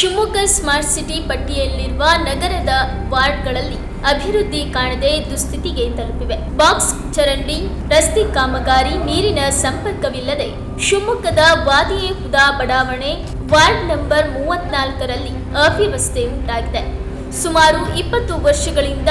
Shivamogga smart city ಪಟ್ಟಿಯಲ್ಲಿರುವ ನಗರದ ವಾರ್ಡ್ಗಳಲ್ಲಿ ಅಭಿವೃದ್ಧಿ ಕಾಣದೆ ದುಸ್ಥಿತಿಗೆ ತಲುಪಿವೆ. ಬಾಕ್ಸ್ ಚರಂಡಿ, ರಸ್ತೆ ಕಾಮಗಾರಿ, ನೀರಿನ ಸಂಪರ್ಕವಿಲ್ಲದೆ ಶಿವಮೊಗ್ಗದ ವಾದಿಯೇ ಹುದಾ ಬಡಾವಣೆ ವಾರ್ಡ್ ನಂಬರ್ ಮೂವತ್ನಾಲ್ಕರಲ್ಲಿ ಅವ್ಯವಸ್ಥೆ ಉಂಟಾಗಿದೆ. ಸುಮಾರು ಇಪ್ಪತ್ತು ವರ್ಷಗಳಿಂದ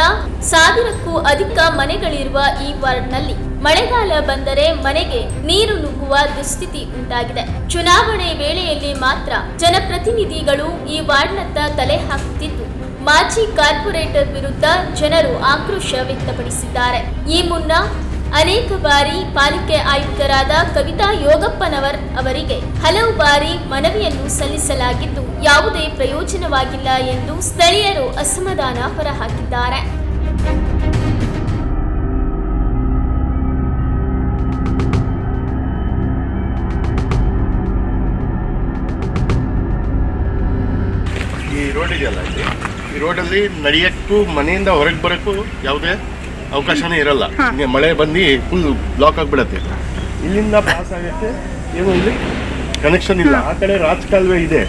ಸಾವಿರಕ್ಕೂ ಅಧಿಕ ಮನೆಗಳಿರುವ ಈ ವಾರ್ಡ್ನಲ್ಲಿ ಮಳೆಗಾಲ ಬಂದರೆ ಮನೆಗೆ ನೀರು ನುಗ್ಗುವ ದುಸ್ಥಿತಿ ಉಂಟಾಗಿದೆ. ಚುನಾವಣೆ ವೇಳೆಯಲ್ಲಿ ಮಾತ್ರ ಜನಪ್ರತಿನಿಧಿಗಳು ಈ ವಾರ್ಡ್ನತ್ತ ತಲೆ ಹಾಕುತ್ತಿದ್ದು, ಮಾಜಿ ಕಾರ್ಪೊರೇಟರ್ ವಿರುದ್ಧ ಜನರು ಆಕ್ರೋಶ ವ್ಯಕ್ತಪಡಿಸಿದ್ದಾರೆ. ಈ ಮುನ್ನ ಅನೇಕ ಬಾರಿ ಪಾಲಿಕೆ ಆಯುಕ್ತರಾದ ಕವಿತಾ ಯೋಗಪ್ಪನವರ್ ಅವರಿಗೆ ಹಲವು ಬಾರಿ ಮನವಿಯನ್ನು ಸಲ್ಲಿಸಲಾಗಿದ್ದು, ಯಾವುದೇ ಪ್ರಯೋಜನವಾಗಿಲ್ಲ ಎಂದು ಸ್ಥಳೀಯರು ಅಸಮಾಧಾನ ಹೊರಹಾಕಿದ್ದಾರೆ. ಈ ರೋಡ್ ಇದೆಯಲ್ಲ ಇಲ್ಲಿ? ಈ ರೋಡಲ್ಲಿ ನಡೆಯಕ್ಕೂ ಮನೆಯಿಂದ ಹೊರಗೆ ಬರೋಕ್ಕೂ ಯಾವುದೇ ಅವಕಾಶನೇ ಇರಲ್ಲ. ಹಿಂಗೆ ಮಳೆ ಬಂದು ಫುಲ್ ಬ್ಲಾಕ್ ಆಗಿಬಿಡತ್ತೆ. ಇಲ್ಲಿಂದ ಪಾಸ್ ಆಗುತ್ತೆ ಏನು ಇಲ್ಲಿ? ಕನೆಕ್ಷನ್ ಇಲ್ಲ. ಆ ಕಡೆ ರಾಜ್ ಕಾಲುವೆ ಇದೆ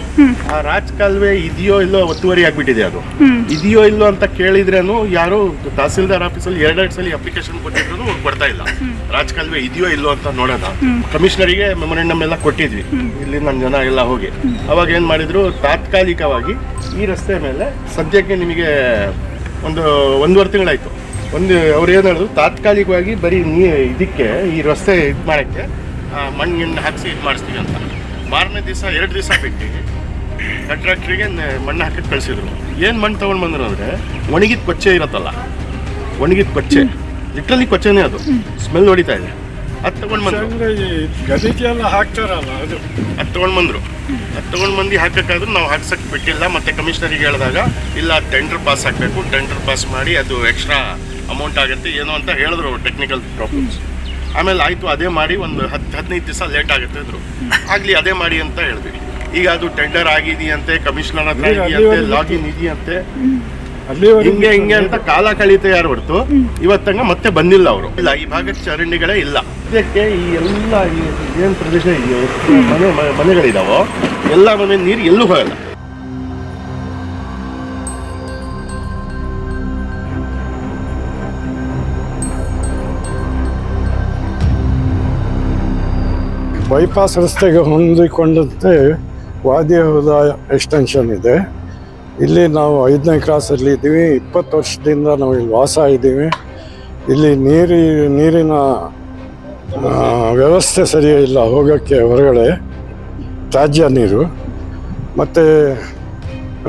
ಆ ರಾಜ್ ಕಾಲುವೆ ಇದೆಯೋ ಇಲ್ಲೋ ಒತ್ತುವರಿ ಆಗ್ಬಿಟ್ಟಿದೆ ಅದು. ಇದೆಯೋ ಇಲ್ಲೋ ಅಂತ ಕೇಳಿದ್ರೇನು ಯಾರು ತಹಸೀಲ್ದಾರ್ ಆಫೀಸಲ್ಲಿ ಎರಡೆರಡು ಸಲ ಅಪ್ಲಿಕೇಶನ್ ಕೊಟ್ಟಿದ್ರು ಬರ್ತಾ ಕೊಡ್ತಾ ಇಲ್ಲ. ರಾಜ್ ಕಾಲುವೆ ಇದೆಯೋ ಇಲ್ಲೋ ಅಂತ ನೋಡೋಣ. ಕಮಿಷನರಿಗೆ ಮೆಮೊರೆಂಡಮ್ ಎಲ್ಲ ಕೊಟ್ಟಿದ್ವಿ. ಇಲ್ಲಿ ನನ್ನ ಜನ ಎಲ್ಲ ಹೋಗಿ. ಅವಾಗ ಏನ್ ಮಾಡಿದ್ರು ತಾತ್ಕಾಲಿಕವಾಗಿ ಈ ರಸ್ತೆ ಮೇಲೆ ಸದ್ಯಕ್ಕೆ ನಿಮಗೆ ಒಂದು ಒಂದೂವರೆ ತಿಂಗಳಾಯ್ತು. ಒಂದು ಅವ್ರು ಏನು ಹೇಳಿದ್ರು ತಾತ್ಕಾಲಿಕವಾಗಿ ಬರೀ ನೀ ಇದಕ್ಕೆ ಈ ರಸ್ತೆ ಇದು ಮಾಡೋಕ್ಕೆ ಮಣ್ಣಿನ ಹಾಕಿಸಿ ಇದು ಮಾಡಿಸ್ತೀವಿ ಅಂತ. ಮಾರನೇ ದಿವಸ ಎರಡು ದಿವಸ ಬಿಟ್ಟು ಕಂಟ್ರಾಕ್ಟ್ರಿಗೆ ಮಣ್ಣು ಹಾಕಿ ಕಳಿಸಿದ್ರು. ಏನು ಮಣ್ಣು ತೊಗೊಂಡು ಬಂದ್ರು ಅಂದರೆ ಒಣಗಿದ ಕೊಚ್ಚೆ ಇರತ್ತಲ್ಲ? ಒಣಗಿದ ಕೊಚ್ಚೆ. ಲಿಟ್ರಲಿ ಕೊಚ್ಚೆನೇ ಅದು. ಸ್ಮೆಲ್ ಹೊಡಿತಾ ಇದೆ. ಅದು ತೊಗೊಂಡು ಬಂದ್ರು. ಗದಿಗೆಲ್ಲ ಹಾಕ್ತಾರಲ್ಲ ಅದು. ಅದು ತೊಗೊಂಡು ಬಂದರು. ಅದು ತೊಗೊಂಡು ಬಂದು ಹಾಕಕ್ಕಾದ್ರೂ ನಾವು ಹಾಕ್ಸಕ್ಕೆ ಬಿಟ್ಟಿಲ್ಲ. ಮತ್ತು ಕಮಿಷನರಿಗೆ ಹೇಳಿದಾಗ ಇಲ್ಲ ಟೆಂಡರ್ ಪಾಸ್ ಹಾಕಬೇಕು ಟೆಂಡರ್ ಪಾಸ್ ಮಾಡಿ ಅದು ಎಕ್ಸ್ಟ್ರಾ ಅಮೌಂಟ್ ಆಗುತ್ತೆ. ಏನೋ ಅಂತ ಹೇಳಿದ್ರು ಟೆಕ್ನಿಕಲ್ ಪ್ರಾಬ್ಲಮ್ಸ್ ಆಮೇಲೆ ಆಯಿತು ಅದೇ ಮಾಡಿ ಒಂದು ಹತ್ತು ಹದಿನೈದು ದಿವಸ ಲೇಟ್ ಆಗುತ್ತೆ ಅಂದರು. ಆಗಲಿ ಅದೇ ಮಾಡಿ ಅಂತ ಹೇಳಿದ್ವಿ. ಈಗ ಅದು ಟೆಂಡರ್ ಆಗಿದೆಯಂತೆ ಕಮಿಷನರ್ ಹತ್ರ ಇದೆಯಂತೆ ಲಾಗಿನ್ ಇದೆಯಂತೆ. ಹಿಂಗೆ ಹಿಂಗೆ ಅಂತ ಕಾಲ ಕಳೀತಾ ಯಾರು ಹೊರತು? ಇವತ್ತಂಗ ಮತ್ತೆ ಬಂದಿಲ್ಲ ಅವರು. ಇಲ್ಲ ಈ ಭಾಗದ ಚರಂಡಿಗಳೇ ಇಲ್ಲ. ಇದಕ್ಕೆ ಈ ಎಲ್ಲ ಏನು ಪ್ರದೇಶ ಇದೆಯೋ ಮನೆ ಮನೆಗಳಿದಾವೋ ಎಲ್ಲ ಮನೆ ನೀರು ಎಲ್ಲೂ ಹೋಗಲ್ಲ. ಬೈಪಾಸ್ ರಸ್ತೆಗೆ ಹೊಂದಿಕೊಂಡಂತೆ ವಾದ್ಯಹೋದ ಎಕ್ಸ್ಟೆನ್ಷನ್ ಇದೆ. ಇಲ್ಲಿ ನಾವು ಐದನೇ ಕ್ಲಾಸಲ್ಲಿ ಇದ್ದೀವಿ. ಇಪ್ಪತ್ತು ವರ್ಷದಿಂದ ನಾವು ಇಲ್ಲಿ ವಾಸ ಇದ್ದೀವಿ. ಇಲ್ಲಿ ನೀರಿ, ನೀರಿನ ವ್ಯವಸ್ಥೆ ಸರಿಯಿಲ್ಲ ಹೋಗೋಕ್ಕೆ ಹೊರಗಡೆ. ತ್ಯಾಜ್ಯ ನೀರು. ಮತ್ತು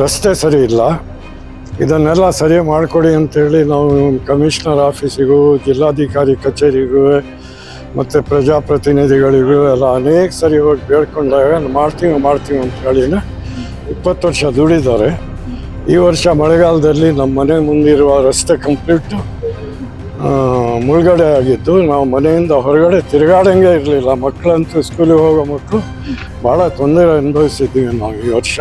ರಸ್ತೆ ಸರಿ ಇಲ್ಲ. ಇದನ್ನೆಲ್ಲ ಸರಿ ಮಾಡಿಕೊಡಿ ಅಂತೇಳಿ ನಾವು ಕಮಿಷನರ್ ಆಫೀಸಿಗೂ, ಜಿಲ್ಲಾಧಿಕಾರಿ ಕಚೇರಿಗೂ ಮತ್ತು ಪ್ರಜಾಪ್ರತಿನಿಧಿಗಳಿಗೂ ಎಲ್ಲ ಅನೇಕ ಸರಿ ಹೋಗಿ ಬೇಡ್ಕೊಂಡಾಗ ಮಾಡ್ತೀವಿ ಮಾಡ್ತೀವಿ ಅಂತ ಹೇಳಿನ ಇಪ್ಪತ್ತು ವರ್ಷ ದುಡಿದ್ದಾರೆ. ಈ ವರ್ಷ ಮಳೆಗಾಲದಲ್ಲಿ ನಮ್ಮ ಮನೆ ಮುಂದಿರುವ ರಸ್ತೆ ಕಂಪ್ಲೀಟು ಮುಳುಗಡೆ ಆಗಿದ್ದು ನಾವು ಮನೆಯಿಂದ ಹೊರಗಡೆ ತಿರುಗಾಡಂಗೆ ಇರಲಿಲ್ಲ. ಮಕ್ಕಳಂತೂ ಸ್ಕೂಲಿಗೆ ಹೋಗೋ ಮಕ್ಕಳು ಭಾಳ ತೊಂದರೆ ಅನುಭವಿಸಿದ್ದೀವಿ ನಾವು ಈ ವರ್ಷ.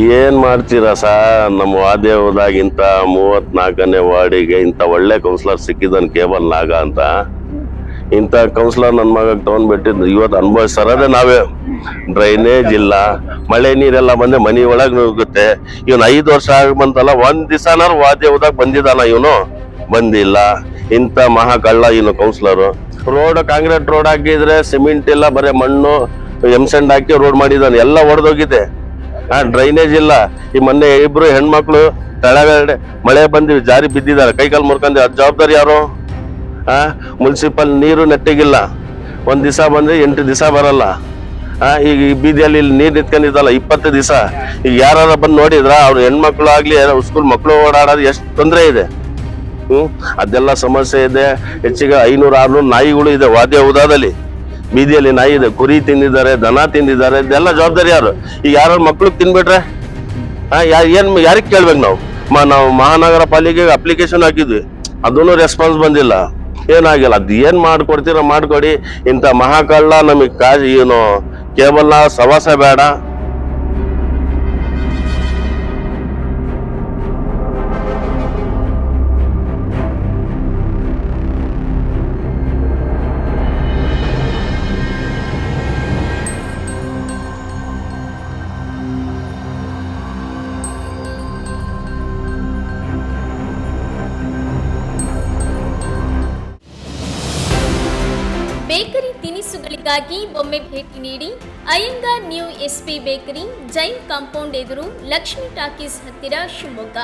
ಏನ್ ಮಾಡ್ತೀರಾ ಸಾ ನಮ್ಮ ವಾದ್ಯದಾಗ ಇಂಥ ಮೂವತ್ನಾಲ್ಕನೇ ವಾರ್ಡಿಗೆ ಇಂಥ ಒಳ್ಳೆ ಕೌನ್ಸಿಲರ್ ಸಿಕ್ಕಿದನ್ ಕೇಬಲ್ ನಾಗ ಅಂತ. ಇಂಥ ಕೌನ್ಸಿಲರ್ ನನ್ನ ಮಗ ತಗೊಂಡ್ಬಿಟ್ಟಿದ್ದು ಇವತ್ತು ಅನುಭವಿಸ್ತಾರದೇ ನಾವೇ. ಡ್ರೈನೇಜ್ ಇಲ್ಲ, ಮಳೆ ನೀರೆಲ್ಲ ಬಂದೆ ಮನಿ ಒಳಗೆ ನುಗ್ಗುತ್ತೆ. ಇವನು ಐದು ವರ್ಷ ಆಗಿ ಬಂತಲ್ಲ, ಒಂದ್ ದಿವಸನಾರು ವಾದ್ಯ ಹೋದಾಗ ಬಂದಿದ್ದಾನ ಇವನು. ಬಂದಿಲ್ಲ. ಇಂಥ ಮಹಾಕಳ್ಳ ಇವನು ಕೌನ್ಸಿಲರು ರೋಡ್ ಕಾಂಕ್ರೀಟ್ ರೋಡ್ ಹಾಕಿದ್ರೆ ಸಿಮೆಂಟ್ ಇಲ್ಲ, ಬರೀ ಮಣ್ಣು ಎಂಸೆಂಡ್ ಹಾಕಿ ರೋಡ್ ಮಾಡಿದ್ದಾನೆ. ಎಲ್ಲ ಒಡೆದೋಗಿದೆ. ಆ ಡ್ರೈನೇಜ್ ಇಲ್ಲ. ಈ ಮೊನ್ನೆ ಇಬ್ರು ಹೆಣ್ಮಕ್ಳು ತಳಗಡೆ ಮಳೆ ಬಂದು ಜಾರಿ ಬಿದ್ದಿದ್ದಾರೆ. ಕೈಕಾಲು ಮುರ್ಕೊಂಡಿ. ಅದು ಜವಾಬ್ದಾರಿ ಯಾರು? ಆ, ಮುನ್ಸಿಪಲ್ ನೀರು ನೆಟ್ಟಿಗಿಲ್ಲ. ಒಂದು ದಿವಸ ಬಂದ್ರೆ ಎಂಟು ದಿವಸ ಬರಲ್ಲ. ಆ, ಈಗ ಈ ಬೀದಿಯಲ್ಲಿ ಇಲ್ಲಿ ನೀರು ನಿಂತ್ಕೊಂಡಿದ್ದಲ್ಲ, ಇಪ್ಪತ್ತು ದಿವಸ ಈಗ ಯಾರು ಬಂದು ನೋಡಿದ್ರ, ಅವ್ರ ಹೆಣ್ಮಕ್ಳು ಆಗ್ಲಿ ಸ್ಕೂಲ್ ಮಕ್ಕಳು ಓಡಾಡೋದು ಎಷ್ಟು ತೊಂದರೆ ಇದೆ. ಹ್ಞೂ ಅದೆಲ್ಲ ಸಮಸ್ಯೆ ಇದೆ. ಹೆಚ್ಚಿಗೆ ಐನೂರು, ಆರ್ನೂರು ನಾಯಿಗಳು ಇದೆ ವಾದ್ಯ ಉದಾದಲ್ಲಿ. ಬೀದಿಯಲ್ಲಿ ನಾಯಿ ಇದೆ ಕುರಿ ತಿಂದಿದ್ದಾರೆ ದನ ತಿಂದಿದ್ದಾರೆ ಇದೆಲ್ಲ ಜವಾಬ್ದಾರಿ ಯಾರು? ಈಗ ಯಾರು ಮಕ್ಳಿಗೆ ತಿನ್ಬಿಟ್ರೆ? ಆ, ಯಾರು ಏನ್ ಯಾರಿಗೆ ಕೇಳ್ಬೇಕು ನಾವು? ನಾವು ಮಹಾನಗರ ಪಾಲಿಕೆಗೆ ಅಪ್ಲಿಕೇಶನ್ ಹಾಕಿದ್ವಿ. ಅದೂ ರೆಸ್ಪಾನ್ಸ್ ಬಂದಿಲ್ಲ. ಏನಾಗಿಲ್ಲ ಅದು ಏನ್ ಮಾಡ್ಕೊಡ್ತೀರ ಮಾಡ್ಕೊಡಿ. ಇಂಥ ಮಹಾಕಳ್ಳ ನಮಗೆ ಕಾಜ್ ಏನು ಕೇವಲ ಸವಾಸ ಬೇಡ. ಅಪ್ಡೇಟ್ಗಾಗಿ ಒಮ್ಮೆ ಭೇಟಿ ನೀಡಿ Iyengar new SP bakery Jain compound ಎದುರು ಲಕ್ಷ್ಮಿ ಟಾಕೀಸ್ ಹತ್ತಿರ ಶಿವಮೊಗ್ಗ.